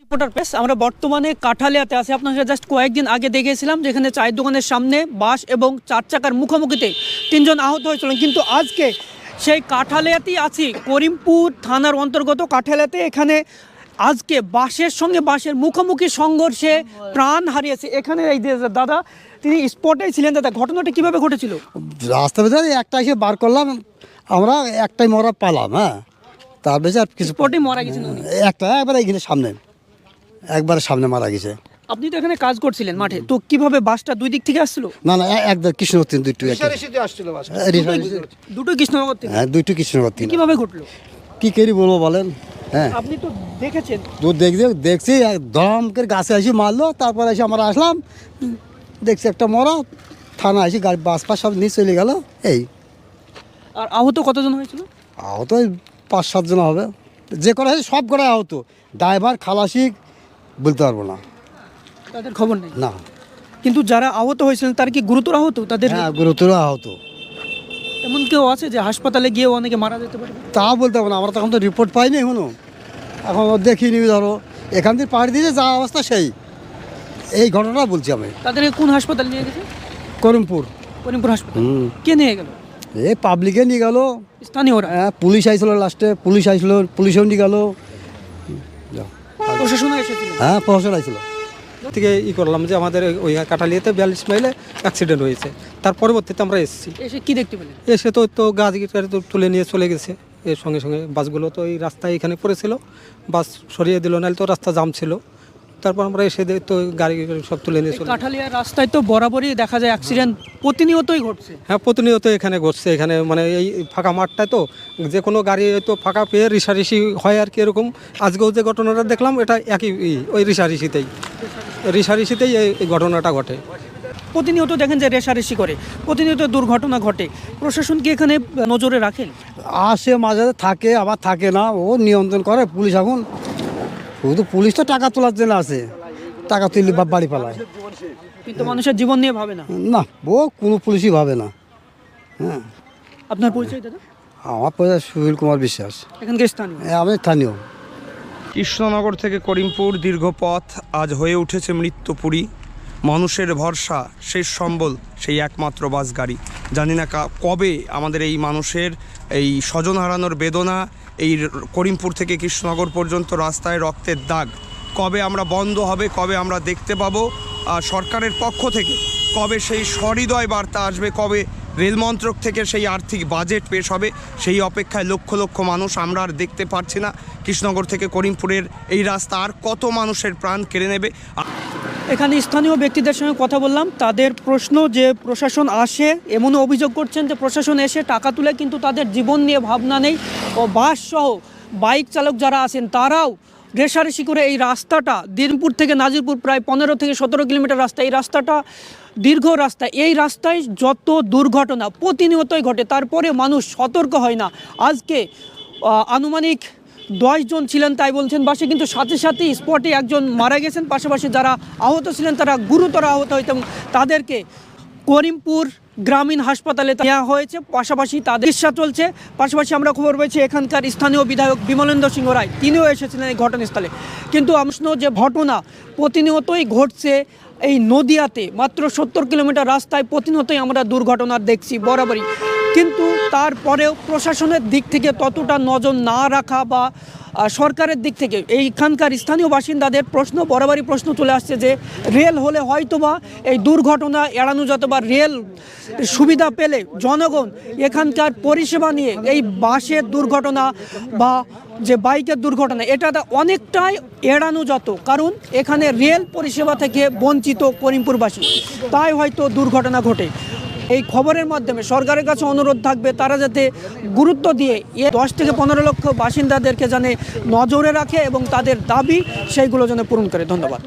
Reporter press আমরা বর্তমানে কাঠালিয়াতে আছি। আপনাদের জাস্ট কয়েকদিন আগে দেখেছিলাম যেখানে চায়ের দোকানের সামনে বাস এবং চার চাকার মুখোমুখিতে তিনজন আহত হয়েছিলেন। কিন্তু আজকে সেই কাঠালিয়াতেই আছি। করিমপুর থানার অন্তর্গত কাঠালিয়াতে এখানে আজকে বাসের সঙ্গে বাসের মুখোমুখি সংঘর্ষে প্রাণ হারিয়েছে। এখানে এই যে দাদা তিনি স্পটেই ছিলেন। দাদা ঘটনাটা কীভাবে ঘটেছিল? রাস্তা ভেতরে একটা এসে বার করলাম। আমরা একটাই মরা পালাম হ্যাঁ। তার বেশি আর কিছু স্পটে মারা গেছেন উনি? একটা একবার এখানে সামনে। একবারে সামনে মারা গেছে। আপনি তো এখানে কাজ করছিলেন মাঠে। তো কীভাবে বাসটা দুই দিক থেকে আসছিল? না না একদম কৃষ্ণনগর একটা দুটো কৃষ্ণনগর থেকে হ্যাঁ দুইটু কৃষ্ণনগর তিন। কীভাবে ঘটলো? কি করি বলব বলেন হ্যাঁ। আপনি তো দেখেছেন। তো দেখছি দেখছি এক দম করে গাছে এসে মারলো তারপরে এসে আমরা আসলাম। দেখছি একটা মরা থানা এসে গাড়ি বাস ফাস সব নিয়ে চলে গেল এই। আর আহত কতজন হয়েছিল? আহত পাঁচ সাতজন হবে। যে করা হয়েছে সব করাই আহত। ড্রাইভার খালাসি বলতে পারব না। তাদের খবর নেই? না। কিন্তু যারা আহত হয়েছিলেন তার কি গুরুতর আহত? তাদের হ্যাঁ গুরুতর আহত। এমন কেউ আছে যে হাসপাতালে গিয়ে অনেকে মারা যেতে পারে? তা বলতে পারব না। আমরা তখন তো রিপোর্ট পাইনি এখনও। এখন দেখিনি ধরো। এখান থেকে পাড়ি দিয়েছে যা অবস্থা সেই। এই ঘটনা বলছি আমি। তাদেরকে কোন হাসপাতাল নিয়ে গেছে? করিমপুর। করিমপুর হাসপাতাল। কে নিয়ে গেল? এই পাবলিকে নিয়ে গেল। স্থানীয়রা হ্যাঁ পুলিশ আইছিল লাস্টে পুলিশ আইছিল পুলিশও নিয়ে গেল। প্রশাসন এসেছিল? হ্যাঁ প্রশাসন আইছিল থেকে ই করলাম যে আমাদের ওই কাটালিয়াতে বিয়াল্লিশ মাইলে অ্যাক্সিডেন্ট হয়েছে। তার পরবর্তীতে আমরা এসেছি। এসে কি দেখতে পেলেন? এসে তো তো গাছ গিটারে তো তুলে নিয়ে চলে গেছে। এর সঙ্গে সঙ্গে বাসগুলো তো এই রাস্তায় এখানে পড়েছিল। বাস সরিয়ে দিল নাহলে তো রাস্তা জাম ছিল। তারপর আমরা এসে তো গাড়ি সব তুলে নিয়ে চলে। কাঠালিয়া রাস্তায় তো বরাবরই দেখা যায় অ্যাক্সিডেন্ট প্রতিনিয়তই ঘটছে। হ্যাঁ প্রতিনিয়ত এখানে ঘটছে। এখানে মানে এই ফাঁকা মাঠটায় তো যে কোনো গাড়ি তো ফাঁকা পেয়ে রিসারিসি হয় আর কি এরকম। আজকেও যে ঘটনাটা দেখলাম এটা একই ওই রিসারিসিতেই রিসারিসিতেই এই এই ঘটনাটা ঘটে। প্রতিনিয়ত দেখেন যে রেশারেশি করে। প্রতিনিয়ত দুর্ঘটনা ঘটে। প্রশাসন কি এখানে নজরে রাখেন? আসে মাঝে থাকে আবার থাকে না। ও নিয়ন্ত্রণ করে পুলিশ এখন। শুধু পুলিশ তো টাকা তোলার জন্য আছে। টাকা তুললে বা- বাড়ি পালায়। কিন্তু মানুষের জীবন নিয়ে ভাবে না। না ও কোনো পুলিশই ভাবে না। হ্যাঁ। আপনার পরিচয় দাদা? আমার পয়সা সুনীল কুমার বিশ্বাস। এখানকার স্থানীয়? আমি স্থানীয়। কৃষ্ণনগর থেকে করিমপুর দীর্ঘ পথ আজ হয়ে উঠেছে মৃত্যুপুরী। মানুষের ভরসা শেষ সম্বল সেই একমাত্র বাস গাড়ি। জানি না কা- কবে আমাদের এই মানুষের এই স্বজন হারানোর বেদনা, এই করিমপুর থেকে কৃষ্ণনগর পর্যন্ত রাস্তায় রক্তের দাগ। কবে আমরা বন্ধ হবে, কবে আমরা দেখতে পাবো? সরকারের পক্ষ থেকে কবে সেই সহৃদয় বার্তা আসবে, কবে রেল মন্ত্রক থেকে সেই আর্থিক বাজেট পেশ হবে, সেই অপেক্ষায় লক্ষ লক্ষ মানুষ আমরা আর দেখতে পারছি না। কৃষ্ণনগর থেকে করিমপুরের এই রাস্তা আর কত মানুষের প্রাণ কেড়ে নেবে? এখানে স্থানীয় ব্যক্তিদের সঙ্গে কথা বললাম। তাদের প্রশ্ন যে প্রশাসন আসে, এমনও অভিযোগ করছেন যে প্রশাসন এসে টাকা তুলে কিন্তু তাদের জীবন নিয়ে ভাবনা নেই। ও বাস সহ বাইক চালক যারা আছেন, তারাও রেশারেশি করে এই রাস্তাটা, দিনপুর থেকে নাজিরপুর প্রায় পনেরো থেকে সতেরো কিলোমিটার রাস্তা, এই রাস্তাটা দীর্ঘ রাস্তা। এই রাস্তায় যত দুর্ঘটনা প্রতিনিয়তই ঘটে তারপরে মানুষ সতর্ক হয় না। আজকে আনুমানিক জন ছিলেন তাই বলছেন বাসে, কিন্তু সাথে সাথে স্পটে একজন মারা গেছেন। পাশাপাশি যারা আহত ছিলেন, তারা গুরুতর আহত হয়েছেন তাদেরকে করিমপুর গ্রামীণ হাসপাতালে নেওয়া হয়েছে। পাশাপাশি তাদের চিকিৎসা চলছে। পাশাপাশি আমরা খবর পেয়েছি, এখানকার স্থানীয় বিধায়ক বিমলেন্দ্র সিংহ রায়, তিনিও এসেছিলেন এই ঘটনাস্থলে। কিন্তু আমস্ন যে ঘটনা প্রতিনিয়তই ঘটছে এই নদিয়াতে, মাত্র সত্তর কিলোমিটার রাস্তায় প্রতিনিয়তই আমরা দুর্ঘটনা দেখছি। বরাবরই কিন্তু তারপরেও প্রশাসনের দিক থেকে ততটা নজর না রাখা বা সরকারের দিক থেকে এইখানকার স্থানীয় বাসিন্দাদের প্রশ্ন, বরাবরই প্রশ্ন চলে আসছে যে রেল হলে হয়তোবা এই দুর্ঘটনা এড়ানো যেত বা রেল সুবিধা পেলে জনগণ এখানকার পরিষেবা নিয়ে এই বাসের দুর্ঘটনা বা যে বাইকের দুর্ঘটনা, এটা অনেকটাই এড়ানো যেত। কারণ এখানে রেল পরিষেবা থেকে বঞ্চিত করিমপুরবাসী। তাই হয়তো দুর্ঘটনা ঘটে। এই খবরের মাধ্যমে সরকারের কাছে অনুরোধ থাকবে তারা যাতে গুরুত্ব দিয়ে এ দশ থেকে পনেরো লক্ষ বাসিন্দাদেরকে যেন নজরে রাখে এবং তাদের দাবি সেইগুলো যেন পূরণ করে। ধন্যবাদ।